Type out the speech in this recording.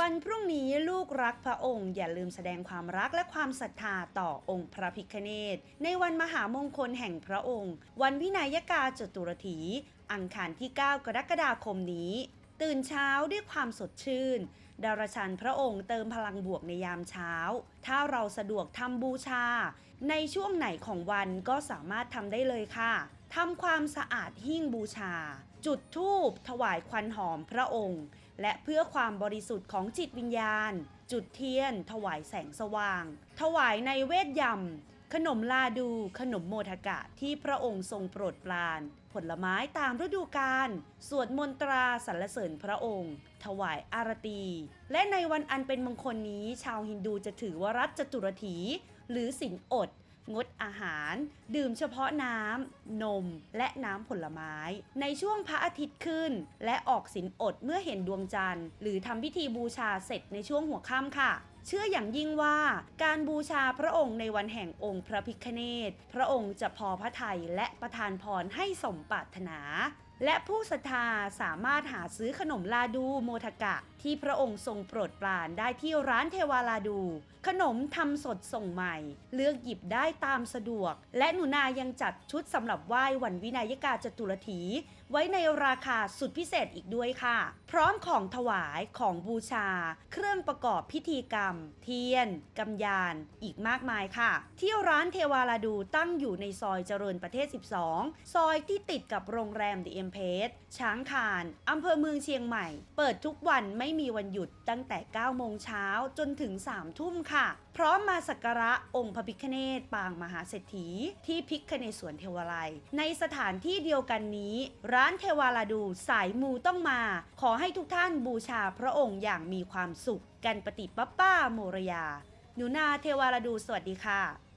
วันพรุ่งนี้ลูกรักพระองค์อย่าลืมแสดงความรักและความศรัทธาต่อองค์พระพิคเนตในวันมหามงคลแห่งพระองค์ วันวินัยกาจตุรถี อังคารที่ 9 กรกฎาคมนี้ ตื่นเช้าด้วยความสดชื่น ดารชันพระองค์เติมพลังบวกในยามเช้า ถ้าเราสะดวกทำบูชา ในช่วงไหนของวันก็สามารถทำได้เลยค่ะทำความสะอาดหิ้งบูชา จุดธูปถวายควันหอมพระองค์ และเพื่อความบริสุทธิ์ของจิตวิญญาณ จุดเทียน ถวายแสงสว่าง ถวายในเวทยำขนมลาดูขนมโมทกะที่พระองค์ทรงโปรดปราน ผลไม้ตามฤดูกาลสวดมนตราสรรเสริญพระองค์ ถวายอารตี และในวันอันเป็นมงคลนี้ ชาวฮินดูจะถือว่ารัตจตุรถี หรือสินอด งดอาหาร ดื่มเฉพาะน้ำ นม และน้ำผลไม้ ในช่วงพระอาทิตย์ขึ้น และออกสินอดเมื่อเห็นดวงจันทร์ หรือทำพิธีบูชาเสร็จในช่วงหัวค่ำค่ะ เชื่ออย่างยิ่งว่าการบูชาพระองค์ในวันแห่งองค์พระพิฆเนศพระองค์จะพอพระทัยและประทานพรให้สมปรารถนาและผู้ศรัทธาสามารถหาซื้อขนมลาดูโมทกะ ที่พระองค์ทรงโปรดปรานได้ที่ร้านเทวาลาดู ขนมทำสดส่งใหม่ เลือกหยิบได้ตามสะดวก และหนูนายังจัดชุดสำหรับไหว้วันวินัยกาจตุรถี ไว้ในราคาสุดพิเศษอีกด้วยค่ะ พร้อมของถวายของบูชา เครื่องประกอบพิธีกรรมเทียนกำยานอีกมากมายค่ะที่ร้านเทวาลาดูตั้งอยู่ในซอยเจริญประเทศ 12 ซอยที่ติดกับโรงแรมดีเอ็มเพสช้างคานอำเภอเมืองเชียงใหม่ เปิดทุกวันไม่มีวันหยุดตั้งแต่ 9 โมงเช้าจนถึง 3 ทุ่มค่ะ พร้อมมาสักการะองค์พระพิฆเนศปางมหาเศรษฐี ที่พิฆเนศสวนเทวาลัย ในสถานที่เดียวกันนี้ ร้านเทวาลาดูสายมูต้องมา ขอให้ทุกท่านบูชาพระองค์อย่างมีความสุขกันปฏิปป้าโมรยา หนูนาเทวาลาดูสวัสดีค่ะ